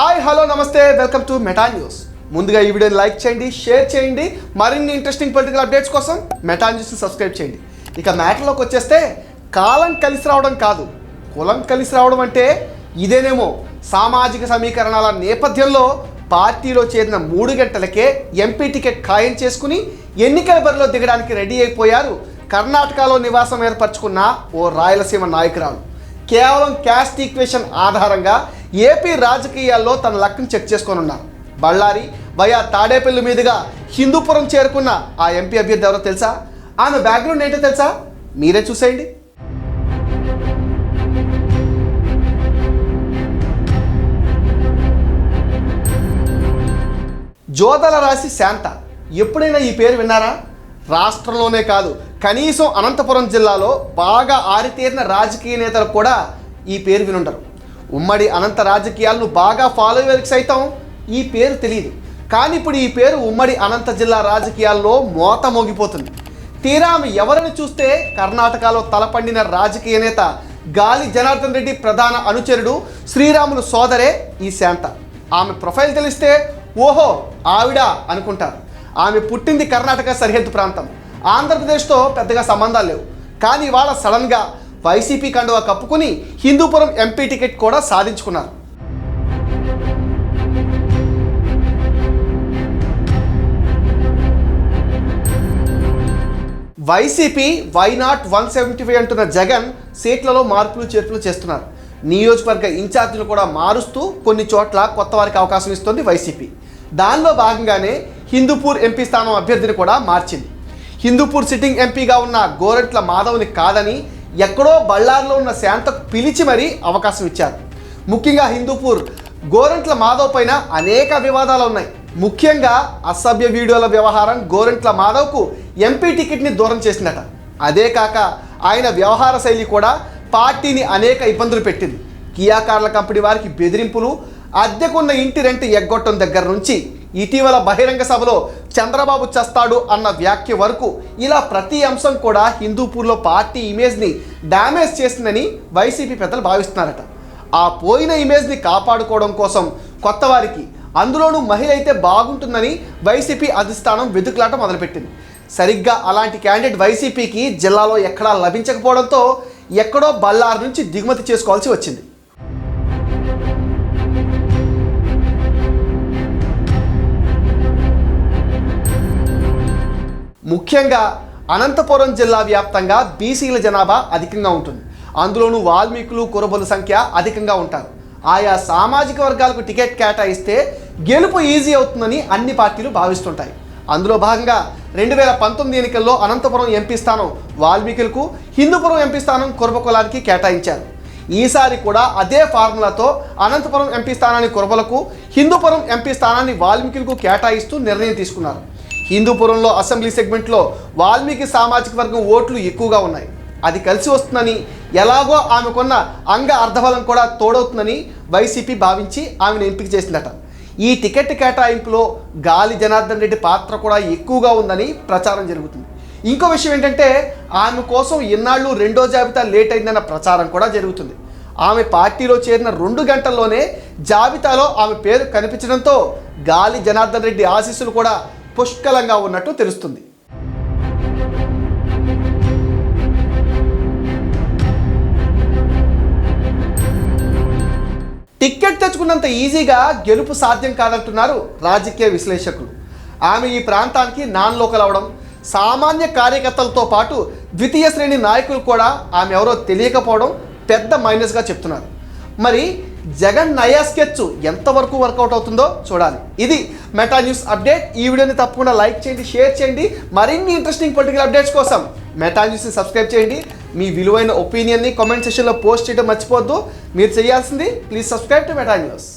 Hi hello నమస్తే welcome to Meta news. ముందుగా ఈ వీడియోని లైక్ చేయండి షేర్ చేయండి మరిన్ని ఇంట్రెస్టింగ్ పొలిటికల్ అప్డేట్స్ కోసం మెటా న్యూస్ని సబ్స్క్రైబ్ చేయండి. ఇక మ్యాటర్లోకి వచ్చేస్తే కాలం కలిసి రావడం కాదు. కులం కలిసి రావడం అంటే ఇదేనేమో సామాజిక సమీకరణాల నేపథ్యంలో పార్టీలో చేరిన మూడు గంటలకే ఎంపీ టికెట్ ఖాయం చేసుకుని ఎన్నికల బరిలో దిగడానికి రెడీ అయిపోయారు కర్ణాటకలో నివాసం ఏర్పరచుకున్న ఓ రాయలసీమ నాయకురాలు. కేవలం క్యాస్ట్ ఈక్వేషన్ ఆధారంగా ఏపీ రాజకీయాల్లో తన లక్ను చెక్ చేసుకొని ఉన్నారు బళ్ళారి వయా తాడేపల్లి మీదుగా హిందూపురం చేరుకున్న ఆ ఎంపీ అభ్యర్థి ఎవరో తెలుసా? ఆమె బ్యాక్గ్రౌండ్ ఏంటో తెలుసా? మీరే చూసేయండి. జోదల రాశి శాంత. ఎప్పుడైనా ఈ పేరు విన్నారా? రాష్ట్రంలోనే కాదు కనీసం అనంతపురం జిల్లాలో బాగా ఆరితేరిన రాజకీయ నేతలు కూడా ఈ పేరు వినుండరు. ఉమ్మడి అనంత రాజకీయాలను బాగా ఫాలో అయ్యేకి సైతం ఈ పేరు తెలియదు. కానీ ఇప్పుడు ఈ పేరు ఉమ్మడి అనంత జిల్లా రాజకీయాల్లో మోత మోగిపోతుంది. తీరా ఆమె ఎవరిని చూస్తే కర్ణాటకలో తలపండిన రాజకీయ నేత గాలి జనార్దన్ రెడ్డి ప్రధాన అనుచరుడు శ్రీరాములు సోదరే ఈ శాంత. ఆమె ప్రొఫైల్ తెలిస్తే ఓహో ఆవిడ అనుకుంటారు. ఆమె పుట్టింది కర్ణాటక సరిహద్దు ప్రాంతం. ఆంధ్రప్రదేశ్తో పెద్దగా సంబంధాలు లేవు. కానీ ఇవాళ సడన్గా వైసీపీ కండువా కప్పుకుని హిందూపురం ఎంపీ టికెట్ కూడా సాధించుకున్నారు. YCP why not one seventy five అంటున్న జగన్ సీట్లలో మార్పులు చేర్పులు చేస్తున్నారు. నియోజకవర్గ ఇన్ఛార్జీలు కూడా మారుస్తూ కొన్ని చోట్ల కొత్త వారికి అవకాశం ఇస్తుంది వైసీపీ. దానిలో భాగంగానే హిందూపూర్ ఎంపీ స్థానం అభ్యర్థిని కూడా మార్చింది. హిందూపూర్ సిట్టింగ్ ఎంపీగా ఉన్న గోరెట్ల మాధవ్ని కాదని ఎక్కడో బళ్ళారిలో ఉన్న శాంతకు పిలిచి మరీ అవకాశం ఇచ్చారు. ముఖ్యంగా హిందూపూర్ గోరెంట్ల మాధవ్ పైన అనేక వివాదాలు ఉన్నాయి. ముఖ్యంగా అసభ్య వీడియోల వ్యవహారం గోరెంట్ల మాధవ్కు ఎంపీ టికెట్ని దూరం చేసిందట. అదే కాక ఆయన వ్యవహార శైలి కూడా పార్టీని అనేక ఇబ్బందులు పెట్టింది. కియా కార్ల కంపెనీ వారికి బెదిరింపులు అద్దెకున్న ఇంటి రెంట్ ఎగ్గొట్టం దగ్గర నుంచి ఇటీవల బహిరంగ సభలో చంద్రబాబు చస్తాడు అన్న వ్యాఖ్య వరకు ఇలా ప్రతి అంశం కూడా హిందూపూర్లో పార్టీ ఇమేజ్ని డ్యామేజ్ చేసిందని వైసీపీ పెద్దలు భావిస్తున్నారట. ఆ పోయిన ఇమేజ్ని కాపాడుకోవడం కోసం కొత్త వారికి అందులోనూ మహిళ అయితే బాగుంటుందని వైసీపీ అధిష్టానం వెతుకులాట మొదలుపెట్టింది. సరిగ్గా అలాంటి క్యాండిడేట్ వైసీపీకి జిల్లాలో ఎక్కడా లభించకపోవడంతో ఎక్కడో బల్లారు నుంచి దిగుమతి చేసుకోవాల్సి వచ్చింది. ముఖ్యంగా అనంతపురం జిల్లా వ్యాప్తంగా బీసీల జనాభా అధికంగా ఉంటుంది. అందులోనూ వాల్మీకులు కురబుల సంఖ్య అధికంగా ఉంటారు. ఆయా సామాజిక వర్గాలకు టికెట్ కేటాయిస్తే గెలుపు ఈజీ అవుతుందని అన్ని పార్టీలు భావిస్తుంటాయి. అందులో భాగంగా రెండు వేల పంతొమ్మిది ఎన్నికల్లో అనంతపురం ఎంపీ స్థానం వాల్మీకులకు హిందూపురం ఎంపీ స్థానం కురబ కులానికి కేటాయించారు. ఈసారి కూడా అదే ఫార్ములాతో అనంతపురం ఎంపీ స్థానాన్ని కురబలకు హిందూపురం ఎంపీ స్థానాన్ని వాల్మీకులకు కేటాయిస్తూ నిర్ణయం తీసుకున్నారు. హిందూపురంలో అసెంబ్లీ సెగ్మెంట్లో వాల్మీకి సామాజిక వర్గం ఓట్లు ఎక్కువగా ఉన్నాయి. అది కలిసి వస్తుందని ఎలాగో ఆమెకున్న అంగ అర్ధబలం కూడా తోడవుతుందని వైసీపీ భావించి ఆమెను ఎంపిక చేసిందట. ఈ టికెట్ కేటాయింపులో గాలి జనార్దన్ రెడ్డి పాత్ర కూడా ఎక్కువగా ఉందని ప్రచారం జరుగుతుంది. ఇంకో విషయం ఏంటంటే ఆమె కోసం ఇన్నాళ్ళు రెండో జాబితా లేట్ అయిందన్న ప్రచారం కూడా జరుగుతుంది. ఆమె పార్టీలో చేరిన రెండు గంటల్లోనే జాబితాలో ఆమె పేరు కనిపించడంతో గాలి జనార్దన్ రెడ్డి ఆశీస్సులు కూడా పుష్కలంగా ఉన్నట్టు తెలుస్తుంది. టిక్కెట్ తెచ్చుకున్నంత ఈజీగా గెలుపు సాధ్యం కాదంటున్నారు రాజకీయ విశ్లేషకులు. ఆమె ఈ ప్రాంతానికి నాన్ లోకల్ అవడం సామాన్య కార్యకర్తలతో పాటు ద్వితీయ శ్రేణి నాయకులు కూడా ఆమె ఎవరో తెలియకపోవడం పెద్ద మైనస్గా చెప్తున్నారు. మరి జగన్ నయా స్కెచ్ ఎంతవరకు వర్కౌట్ అవుతుందో చూడాలి. ఇది మెటా న్యూస్ అప్డేట్. ఈ వీడియోని తప్పకుండా లైక్ చేయండి షేర్ చేయండి. మరిన్ని ఇంట్రెస్టింగ్ పొలిటికల్ అప్డేట్స్ కోసం మెటా న్యూస్ని సబ్స్క్రైబ్ చేయండి. మీ విలువైన ఒపీనియన్ని కామెంట్ సెషన్లో పోస్ట్ చేయడం మర్చిపోవద్దు. మీరు చేయాల్సింది please subscribe to Meta news